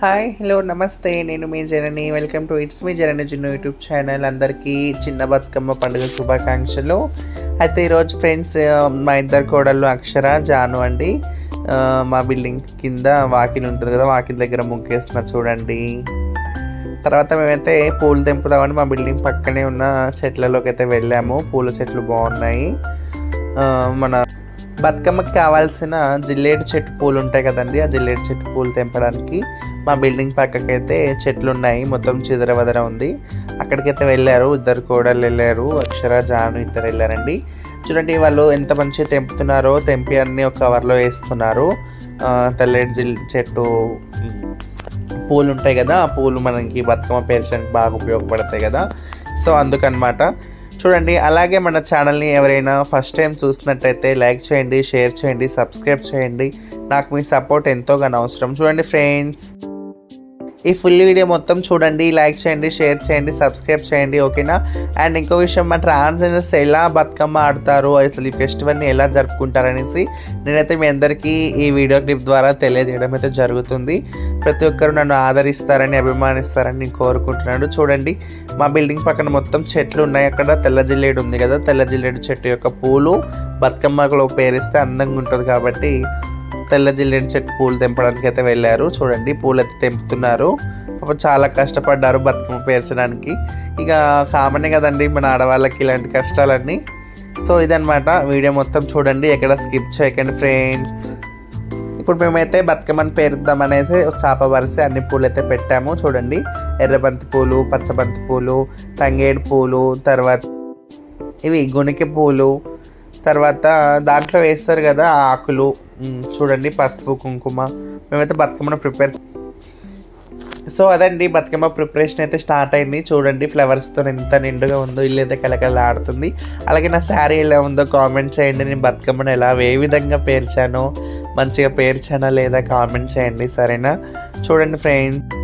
Hi hello నమస్తే. నేను మీ Janani. Welcome to it's me Janani చిన్న యూట్యూబ్ ఛానల్. అందరికీ చిన్న బతుకమ్మ పండుగ శుభాకాంక్షలు. అయితే ఈరోజు ఫ్రెండ్స్ మా ఇద్దరు కోడళ్ళు అక్షర జాను అండి. మా బిల్డింగ్ కింద వాకిల్ ఉంటుంది కదా వాకిల్ దగ్గర ముగ్గేస్తున్నా చూడండి. తర్వాత మేమైతే పూలు తెంపుదామని మా బిల్డింగ్ పక్కనే ఉన్న చెట్లలోకి అయితే వెళ్ళాము. పూల చెట్లు బాగున్నాయి. మన బతుకమ్మకి కావాల్సిన జిల్లేడు చెట్టు పూలు ఉంటాయి కదండి ఆ జిల్లేడు చెట్టు పూలు తెంపడానికి మా బిల్డింగ్ పక్కకైతే చెట్లు ఉన్నాయి మొత్తం చిదరవదర ఉంది. అక్కడికైతే వెళ్ళారు ఇద్దరు కోడలు వెళ్ళారు అక్షర జాను ఇద్దరు వెళ్ళారండి. చూడండి వాళ్ళు ఎంత మంచిగా తెంపుతున్నారో తెంపి అన్ని ఒక కవర్లో వేస్తున్నారు. ఆ, తెల్లటి జిల్ చెట్టు పూలు ఉంటాయి కదా ఆ పూలు మనకి బతుకమ్మ పేర్చడానికి బాగా ఉపయోగపడతాయి కదా. సో అందుకనమాట చూడండి. అలాగే మన ఛానల్ని ఎవరైనా ఫస్ట్ టైం చూసినట్టయితే లైక్ చేయండి షేర్ చేయండి సబ్స్క్రైబ్ చేయండి. నాకు మీ సపోర్ట్ ఎంతోగానో అవసరం. చూడండి ఫ్రెండ్స్. ఈ ఫుల్ వీడియో మొత్తం చూడండి లైక్ చేయండి షేర్ చేయండి సబ్స్క్రైబ్ చేయండి ఓకేనా? అండ్ ఇంకో విషయం మా ట్రాన్స్జెండర్స్ ఎలా బతుకమ్మ ఆడతారు అసలు ఈ ఫెస్టివల్ని ఎలా జరుపుకుంటారనేసి నేనైతే మీ అందరికీ ఈ వీడియో క్లిప్ ద్వారా తెలియజేయడం అయితే జరుగుతుంది. ప్రతి ఒక్కరు నన్ను ఆదరిస్తారని అభిమానిస్తారని నేను కోరుకుంటున్నాను చూడండి మా బిల్డింగ్ పక్కన మొత్తం చెట్లు ఉన్నాయి. అక్కడ తెల్ల జిల్లేడు ఉంది కదా తెల్ల జిల్లేడు చెట్టు యొక్క పూలు బతుకమ్మలో పేరిస్తే అందంగా ఉంటుంది కాబట్టి తెల్ల జిల్లెడి చెట్టు పూలు తెంపడానికి అయితే వెళ్ళారు. చూడండి పూలు అయితే తెంపుతున్నారు. పాపం చాలా కష్టపడ్డారు బతుకమ్మ పేర్చడానికి. ఇక కామనే కదండి మన ఆడవాళ్ళకి ఇలాంటి కష్టాలన్నీ. సో ఇదనమాట వీడియో మొత్తం చూడండి ఎక్కడ స్కిప్ చేయకండి ఫ్రెండ్స్. ఇప్పుడు మేమైతే బతుకమ్మని పేరుద్దాం అనేసి ఒక చాప వరిసి అన్ని పూలు అయితే పెట్టాము. చూడండి ఎర్రబంతి పూలు పచ్చబంతి పూలు తంగేడు పూలు తర్వాత ఇవి గుణికి పూలు తర్వాత దాంట్లో వేస్తారు కదా ఆకులు. చూడండి పసుపు కుంకుమ. మేమైతే బతుకమ్మను ప్రిపేర్ సో అదండి బతుకమ్మ ప్రిపరేషన్ అయితే స్టార్ట్ అయింది. చూడండి ఫ్లవర్స్తో ఎంత నిండుగా ఉందో ఇల్లు అయితే కలకలాడుతుంది అలాగే నా శారీ ఎలా ఉందో కామెంట్ చేయండి. నేను బతుకమ్మను ఎలా ఏ విధంగా పేర్చానో మంచిగా పేర్చానా లేదా కామెంట్ చేయండి సరేనా? చూడండి ఫ్రెండ్స్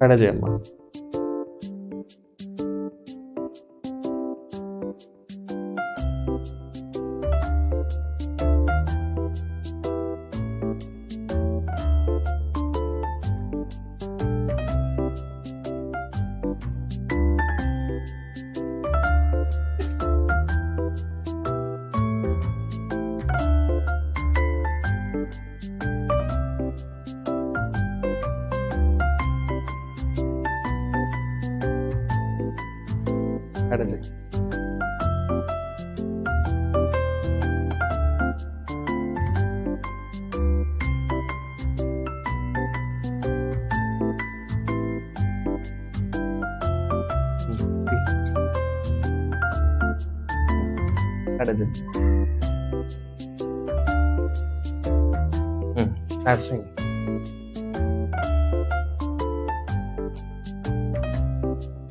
മാനേജ് ചെയ്യണം करा चाहिए কাটা যায় হুম ব্যবসায়ী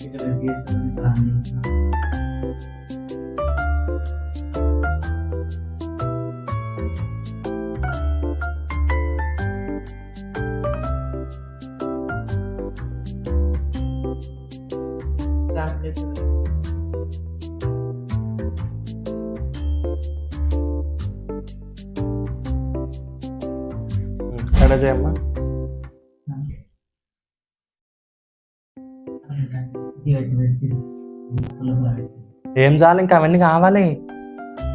এখানে বিএসএনএল ఎక్కడ చేయమ్మా? ఏం చాలు ఇంకా అవన్నీ కావాలి.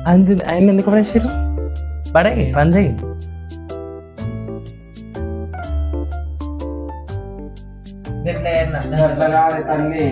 అంది ఆయన ఎందుకు పడేసారు పడే పని చేయి తల్లి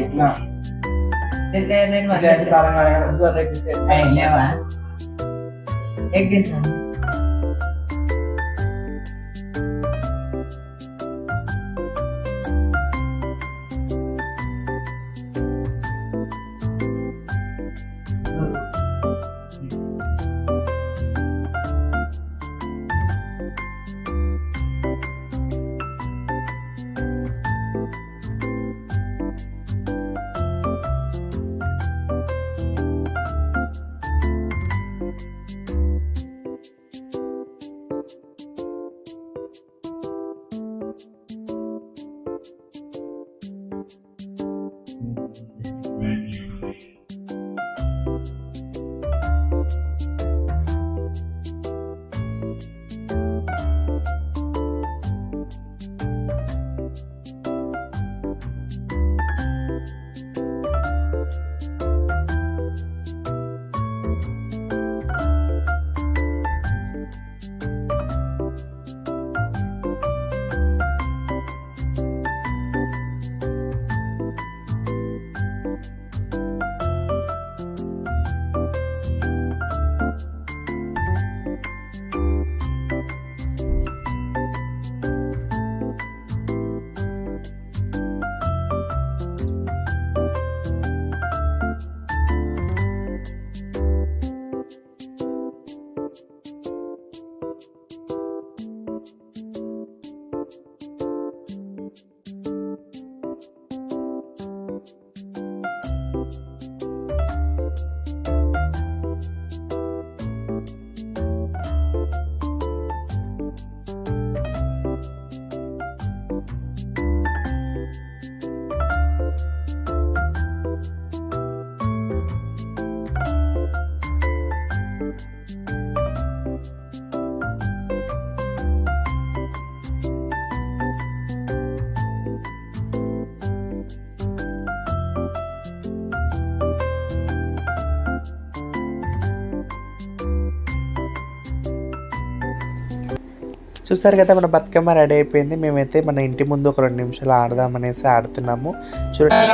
చూసారు కదా మన బతుకమ్మ రెడీ అయిపోయింది మేమైతే మన ఇంటి ముందు ఒక రెండు నిమిషాలు ఆడదాం అనేసి ఆడుతున్నాము చూడండి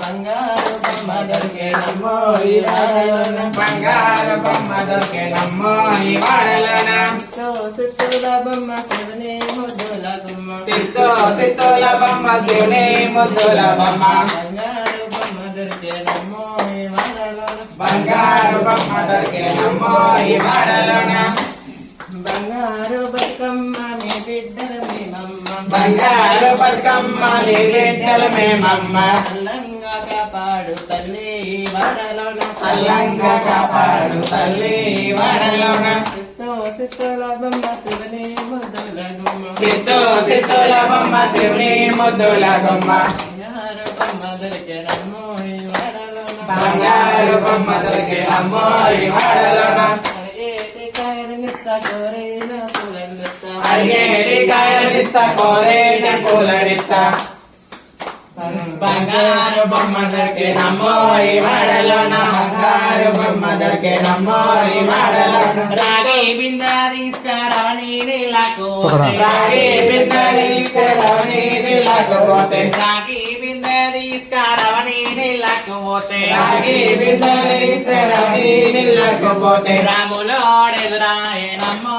బంగారు బొమ్మ దొరికే నమ్మో ఈ వాడలోన సిద్ధో సిద్ధోల బొమ్మ శివుని ముద్దుల బొమ్మ. బంగారు బొమ్మ దొరికే నమ్మో ఈ వాడలోన బంగారు బతుకమ్మ మీ బిడ్డల మేమమ్మ బంగారు బతుకమ్మ మేమమ్మ. అల్లంగా కాపాడు తల్లి వాడలోన అల్లంగా కాపాడు తల్లి వాడలోన బొమ్మ శివని బొమ్మ శివుని బంగారు బొమ్మ దొరికెనమ్మో ఈ వాడలోన దొరికే పూలనిస్తా బంగారు బొమ్మ దొరికే నమ్మో ఈ వాడలోన బంగారు బొమ్మ దొరికే నమ్మో ఈ వాడలోన రాగి బింద తీసుకురాని నీళ్ళకు రాగి బిందెలు తీసుకురావని నీళ్ళకపోతే రాగి బింద తీసుకురావని నీళ్ళకు పోతే రాగి బిందెలు తీసుకురావని నీళ్ళకపోతే రాములోడెదురాయనమ్మో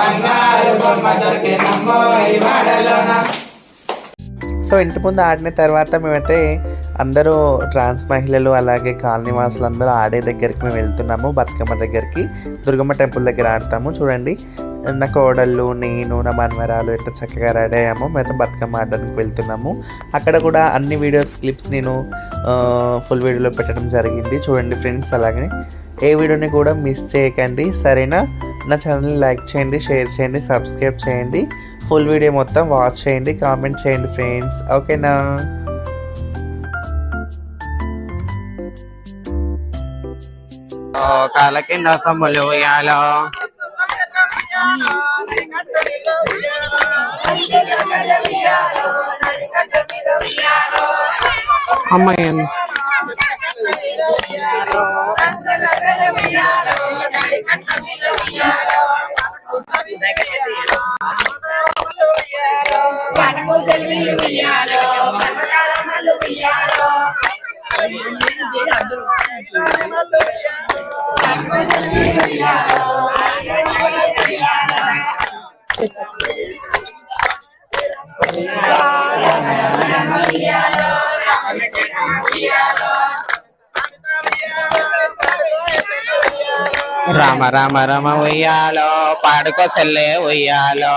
బంగారు బొమ్మ దొరికినమ్మో సో ఇంటి ముందు ఆడిన తర్వాత మేమైతే అందరూ ట్రాన్స్ మహిళలు అలాగే కాలనీ వాసులు అందరూ ఆడే దగ్గరికి మేము వెళ్తున్నాము బతుకమ్మ దగ్గరికి. దుర్గమ్మ టెంపుల్ దగ్గర ఆడతాము చూడండి. నా కోడళ్ళు నేను నా మనవరాలు ఎంత చక్కగా రెడీ అయ్యామో మేము బతుకమ్మ ఆడడానికి వెళ్తున్నాము. అక్కడ కూడా అన్ని వీడియోస్ క్లిప్స్ నేను ఫుల్ వీడియోలో పెట్టడం జరిగింది. చూడండి ఫ్రెండ్స్ అలాగే ఏ వీడియోని కూడా మిస్ చేయకండి సరేనా? నా ఛానల్ని లైక్ చేయండి షేర్ చేయండి సబ్స్క్రైబ్ చేయండి. ఫుల్ వీడియో మొత్తం వాచ్ చేయండి కామెంట్ చేయండి ఫ్రెండ్స్. ఓకేనా? కాల కింద సొమ్ములు ఉయ్యాలో అమ్మాయి Yeah. రామ రామ రామ ఉయ్యాలో పాడుకో సెల్లే ఉయ్యాలో.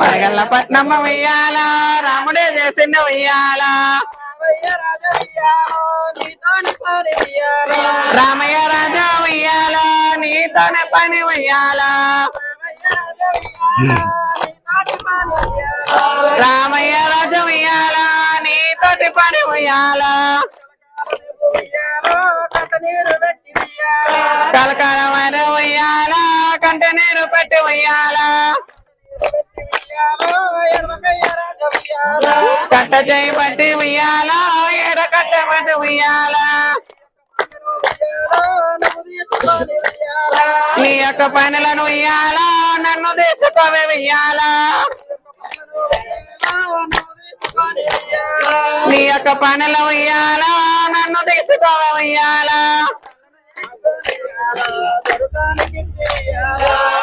పడగల్ల పట్నమ్మ వెయ్యాలా రాముడే చేసిన వెయ్యాలా రామయ్య రాజా ఉయ్యాల నీతోనే పని ఉయ్యాల. రామయ్య రాజా ఉయ్యాల నీతోటి పని ఉయ్యాల. కలకాలమైన ఉయ్యాల కంట నీరు పెట్టి వయ్యాలా కట్ట చేయి బట్టి ఉయ్యాల. ఎడ కట్ట బట్టి ఉయ్యాల. నీ యొక్క పనులను ఉయ్యాల నన్ను తీసుకోవే ఉయ్యాల. నీ యొక్క పనులు ఉయ్యాల నన్ను తీసుకోవే ఉయ్యాల.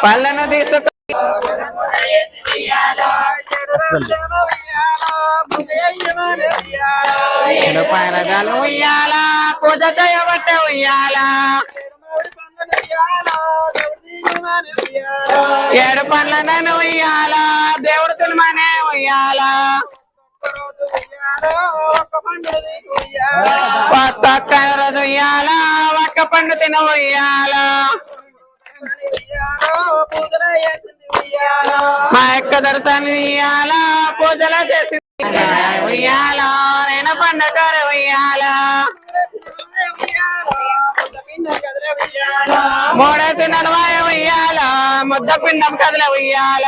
పళ్ళను తీసుకో పైరగాలు ఉయ్యాల పూజ చేయబట్ట ఉయ్యాల ఏడు పండ్ల నన్ను ఉయ్యాల దేవుడు తులమనే ఉయ్యాల కొత్త రోజు ఉయ్యాల ఒక్క పండు తిన ఉయ్యాల మా యొక్క దర్శనం ఇయ్యాలా? పూజలు చేసి ఉయ్యాల నేను పండుగ ఉయ్యాల మూడేసి నలభై ఉయ్యాల ముద్ద పిండం కదల ఉయ్యాల?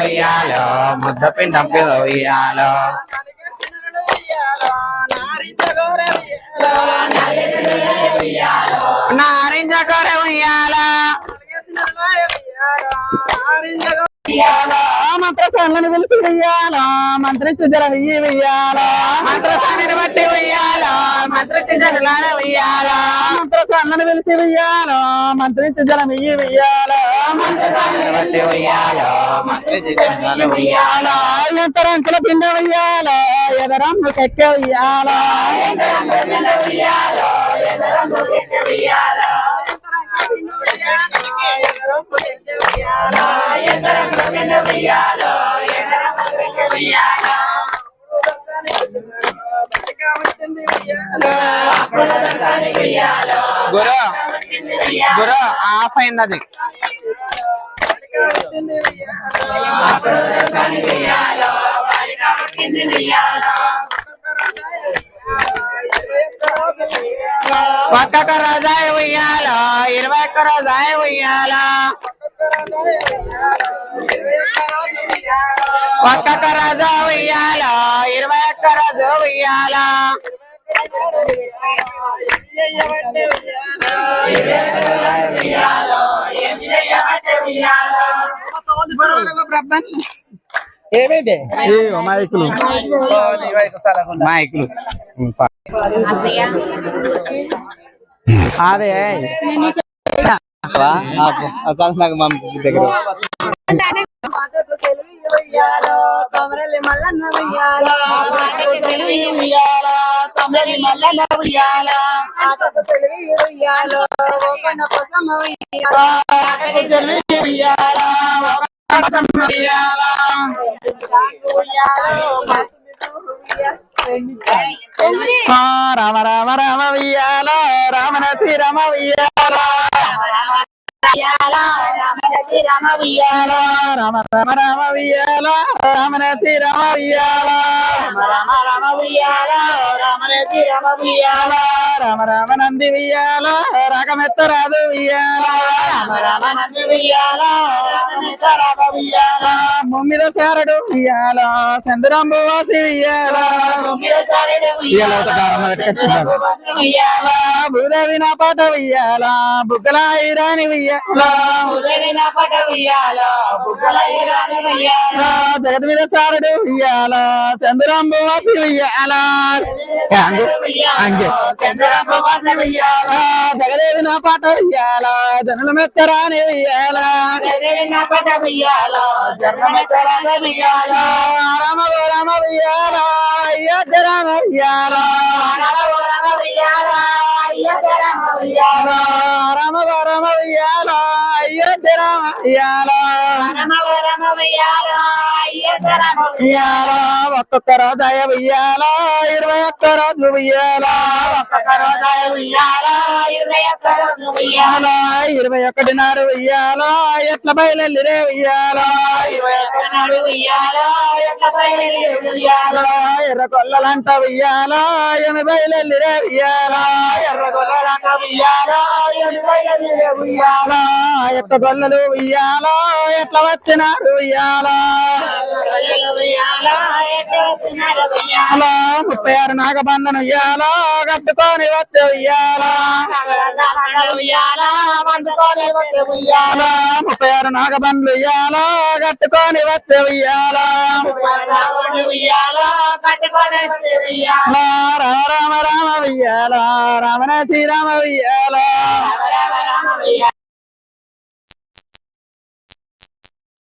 ఉయ్యాల ముద్ద పిండం కదల ఉయ్యాల? నారింజ కొర ఉయ్యాల. మంత్రసాలను పిలిచి వెయ్యాల మంత్రి చుజల వెయ్యి వెయ్యాల మంత్రసాన్ని బట్టి వెయ్యాల మంత్రి చుజల వెయ్యాల మంత్రసాలను పిలిచి వెయ్యాల? మంత్రి చుజల వెయ్యి వెయ్యాల? ఎంతరంకుల పిండ వెయ్యాల? ఎదరమ్మ కెక్క వెయ్యాల? గురు. గురు ఆఫ్ అయింది అది ఒక్కొక్క రోజా ఉయ్యాల ఇరవై ఒక్క రోజా ఉయ్యాల. ఒక్కొక్క రోజు ఉయ్యాల ఇరవై ఒక్క రోజు ఉయ్యాల. మైకులు మైకులు అదే. నాకు మా దగ్గర. రామ రామ రామ వియ్యాల రామ శ్రీరామ రామ వియ్యాల రామ రామ రామ వియ్యాల రామన శ్రీరామ వియ్యాల రామ రామ వియ్యాల రామన శ్రీరామ వియ్యాల రామ రామ నంది వియ్యాల రాగమెత్తరాదు వియ్యాల రామ రామ నంది వియ్యాల రాగమెత్తరాదు ముమ్మిద సారడు వియాల చంద్రంబు వాసి వియాల భూదేవి నా పాట వియాల బుగ్గలాయి ఇరాని వియాల జగత్ మీద సారడు వియ్యాల చంద్రంబు వాసి అంగే. జగదేవి నా పాట వియ్యాల జనుల మెత్తరాని వియ్యాల రామ రామ వియ్యాల అయోధ్య రామ వియ్యాల రామ రామ వియ్యాల రామ రామ వియ్యాల. వియ్యాల ఒక్కొక్క రోజాయ వియ్యాల ఇరవై ఒక్క రోజు వియ్యాల వియ్యాల ఇరవై ఒక్క రోజు వెయ్యాలా ఇరవై ఒకటి నాడు వియ్యాల ఎట్ల బయలుదేరే వియ్యాల ఇరవై ఒక్క నాడు వియ్యాల ఎర్ర కొల్లలంట వియ్యాల ఎమి బయలు రే వియ్యాల ఎర్ర కొల్లలంట వియ్యాల ఎమి బయలుదేరే వియ్యాల ఎట్ల కొల్లలు వియ్యాల ఎట్లా వచ్చినారు వియ్యాల ముప్పై ఆరు నాగబంధన ఉయ్యాల కట్టుకొని వచ్చే ఉయ్యాల. ఉయ్యాల ముప్పై ఆరు నాగబండ్లు ఉయ్యాల కట్టుకొని వచ్చే ఉయ్యాల. రామ రామ ఉయ్యాలా ఉయ్యాల శ్రీరామ ఉయ్యాల.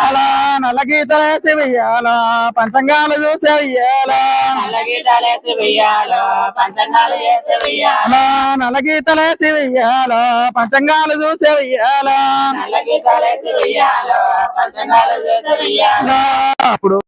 అలా నల్ల గీతలేసి వెయ్యాల పంచంగాలు చూసి వెయ్యాల నల్ల గీతలేసి వెయ్యాల పంచంగాలు చూసి వెయ్యాల అలా అప్పుడు